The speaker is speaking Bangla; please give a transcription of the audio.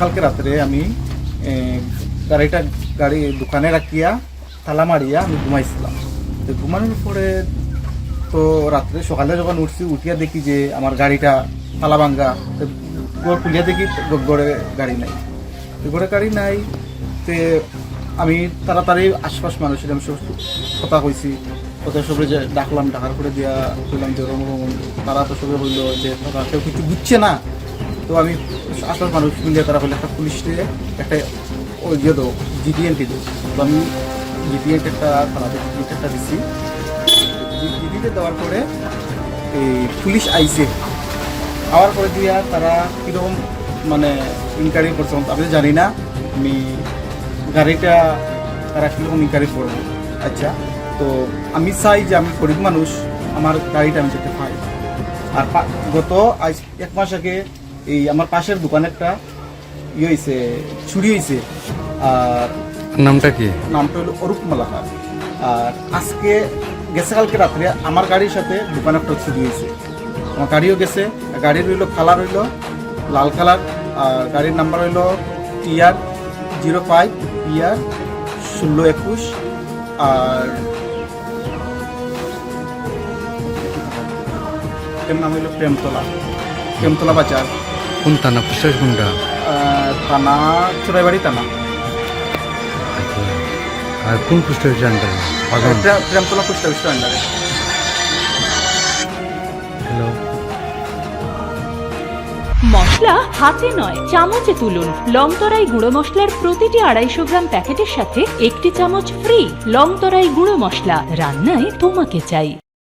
কালকে রাত্রে আমি গাড়িটা, গাড়ি দোকানে রাখিয়া তালা মারিয়া আমি ঘুমাইছিলাম। তো ঘুমানোর পরে তো রাত্রে সকালে যখন উঠছি, উঠিয়া দেখি যে আমার গাড়িটা তালা ভাঙ্গা ঘর খুলিয়া দেখি ঘরে গাড়ি নাই। ঘরে গাড়ি নাই, তে আমি তাড়াতাড়ি আশপাশ মানুষের আমি সব কথা কইছি। কথা সবে যে ডাকলাম, ডাকার করে দিয়া কইলাম যে তারা তো সবে বলল যে, তারা কেউ কিছু বুঝছে না? তো আমি আসল মানুষ মিলিয়ে তারা হলে একটা পুলিশ একটা ওই দিয়ে দেবো জিডিএনটি দেবো তো। আমি জিডিএনট একটা থানাতে জিডিএনট একটা দিচ্ছি জিডিতে দেওয়ার পরে এই পুলিশ আইছে। আওয়ার পরে দিয়া তারা কীরকম মানে ইনকোয়ারি করছে আমি তো জানি না। আমি গাড়িটা তারা কীরকম ইনকোয়ারি করবে। আচ্ছা তো আমি চাই যে আমি গরিব মানুষ, আমার গাড়িটা আমি যেতে পাই। আর গত আজ এক মাস আগে এই আমার পাশের দোকানে একটা ইয়ে হয়েছে চুরি হয়েছে আর নামটা কি? নামটা হলো অরূপ মালাকার আর আজকে গেছে কালকে রাত্রে আমার গাড়ির সাথে দোকানে একটা চুরি হয়েছে আমার গাড়িও গেছে গাড়ির হইল কালার হইল লাল কালার আর গাড়ির নাম্বার হইল টিআর জিরো ফাইভ পিআর ষোলো একুশ আর নাম হইল প্রেমতলা প্রেমতলা বাজার। কোন থানা কোনটা? আহ, থানা চোরাইবাড়ি থানা। আচ্ছা। আর কোন জানটা বাগান প্রে- প্রেমতলা পোস্ট অফিসের আন্ডারে হ্যালো মশলা হাতে নয় চামচে তুলুন। লংতরাই গুঁড়ো মশলার প্রতিটি আড়াইশো গ্রাম প্যাকেটের সাথে একটি চামচ ফ্রি লং লংতরাই গুঁড়ো মশলা। রান্নায় তোমাকে চাই।